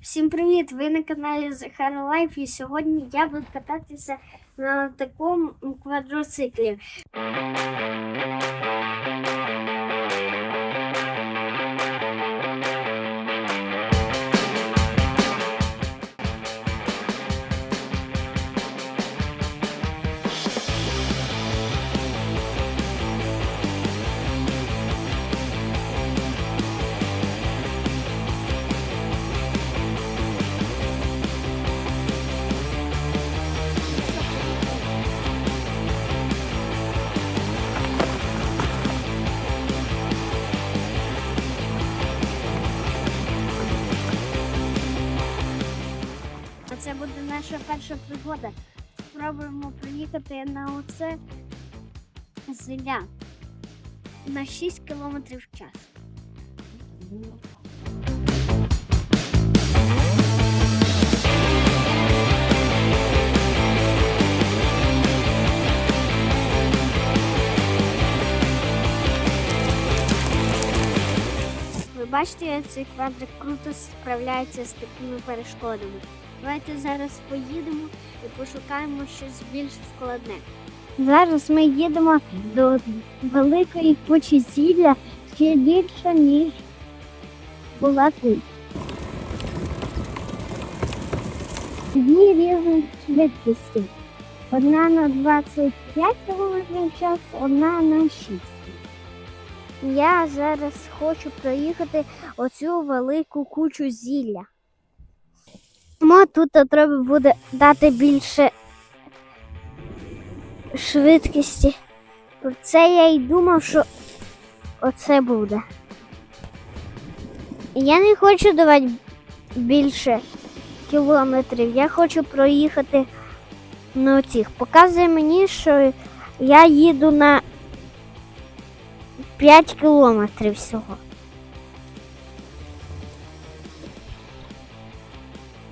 Всім привіт! Ви на каналі Захар Лайф і сьогодні я буду кататися на такому квадроциклі. Наша перша пригода. Спробуємо приїхати на оце зиля на 6 км в час. Ви бачите, цей квадрик круто справляється з такими перешкодами. Давайте зараз поїдемо і пошукаємо щось більш складне. Зараз ми їдемо до великої кучі зілля ще більше, ніж була тут. Дві різні швидкості. Одна на 25 км час, одна на 6. Я зараз хочу проїхати оцю велику кучу зілля. Мо тут треба буде дати більше швидкості. Про це я й думав, що оце буде. Я не хочу давати більше кілометрів. Я хочу проїхати на оцих. Показує мені, що я їду на 5 кілометрів всього.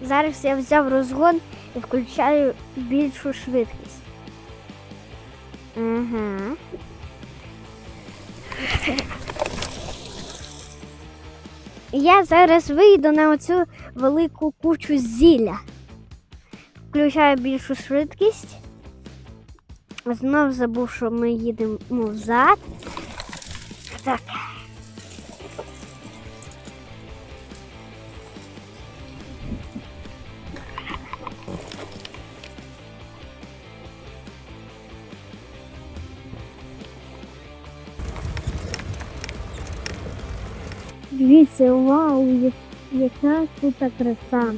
Зараз я взяв розгон і включаю більшу швидкість. Ага. Я зараз вийду на оцю велику кучу зілля. Включаю більшу швидкість. Знов забув, що ми їдемо взад. Так. Дивіться, вау, яка тут краса.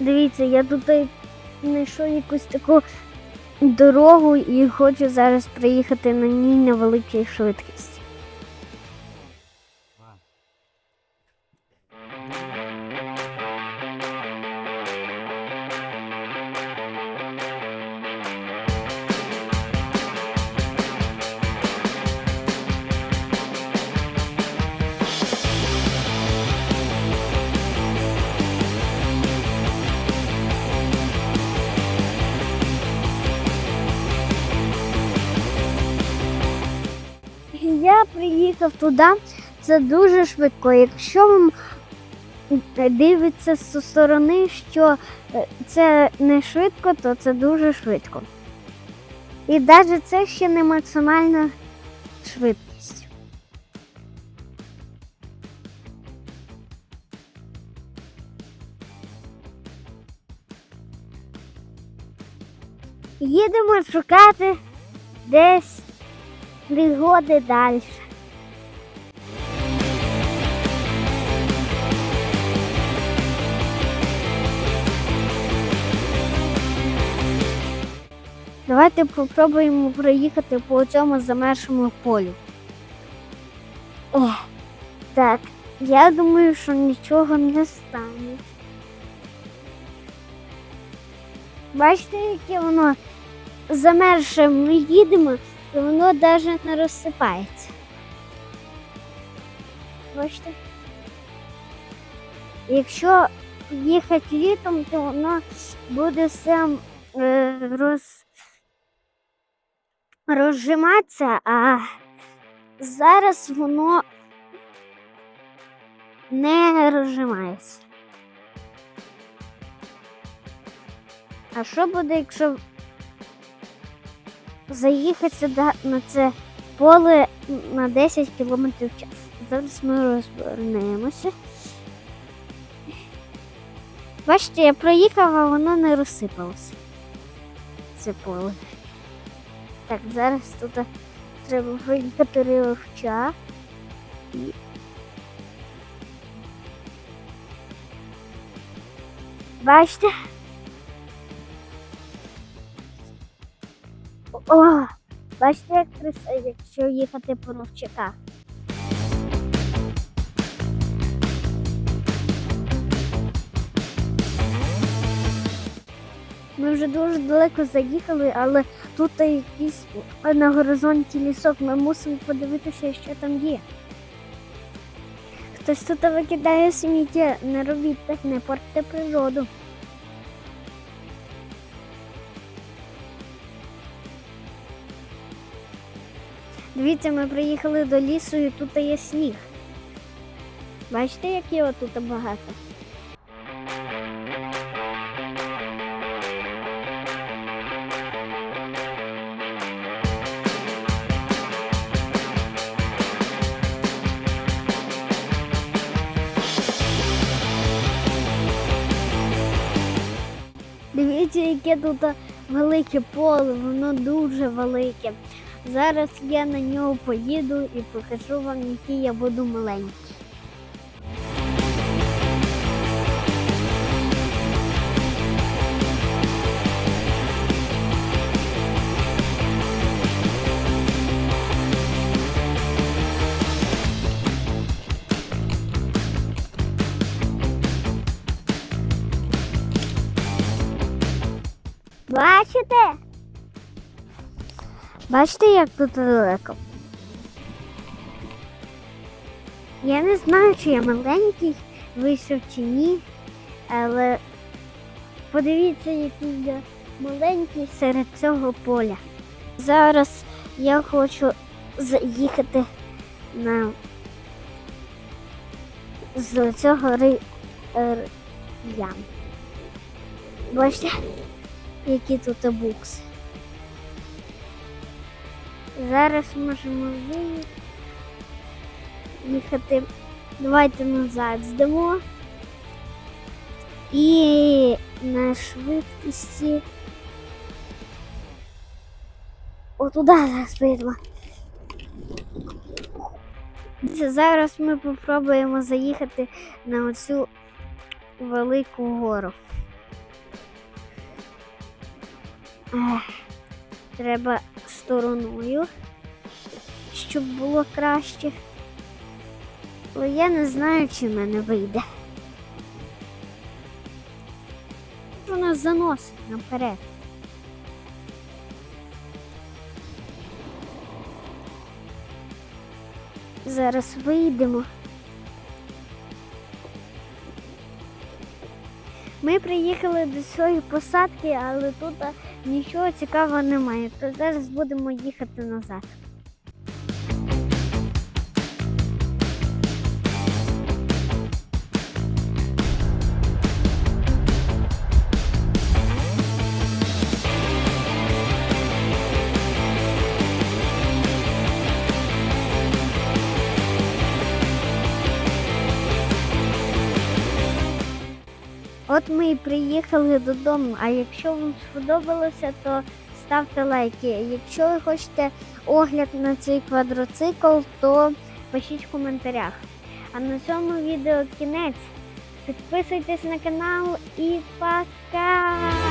Дивіться, я тут знайшов якусь таку дорогу і хочу зараз приїхати на ній на великій швидкості. Приїхав туди. Це дуже швидко. Якщо вам дивиться зі сторони, що е, це не швидко, то це дуже швидко. І навіть це ще не максимальна швидкість. Їдемо шукати десь пригоди далі. Давайте попробуємо проїхати по цьому замершому полю. Ех, так, я думаю, що нічого не стане. Бачите, яке воно замерше, ми їдемо, і воно навіть не розсипається. Бачите? Якщо їхати літом, то воно буде все е, роз... розжиматися, а зараз воно не розжимається. А що буде, якщо заїхати сюди на це поле на 10 км в час? Зараз ми розвернемося. Бачите, я проїхав, а воно не розсипалося. Це поле. Так, зараз тут треба виїхати ривча. І... Бачите? О, бачите, як красиво, якщо їхати по ровчаках. Ми вже дуже далеко заїхали, але тут якийсь на горизонті лісок. Ми мусимо подивитися, що там є. Хтось тут викидає сміття, не робіть так, не портте природу. Дивіться, ми приїхали до лісу і тут є сніг. Бачите, як його тут багато? Яке тут велике поле, воно дуже велике. Зараз я на нього поїду і покажу вам, який я буду маленький. Бачите? Бачите, як тут далеко? Я не знаю, чи я маленький вийшов чи ні, але подивіться, який я маленький серед цього поля. Зараз я хочу заїхати на з цього ри... р... ям. Бачите, які тут букси. Зараз можемо виїхати. Давайте назад здамо. І на швидкості. Отуда зараз поїдемо. Зараз ми попробуємо заїхати на оцю велику гору. Треба стороною, щоб було краще. Але я не знаю, чи в мене вийде. Воно заносить наперед. Зараз вийдемо. Ми приїхали до цієї посадки, але тут нічого цікавого немає. То зараз будемо їхати назад. От ми і приїхали додому. А якщо вам сподобалося, то ставте лайки. Якщо ви хочете огляд на цей квадроцикл, то пишіть в коментарях. А на цьому відео кінець. Підписуйтесь на канал і пока!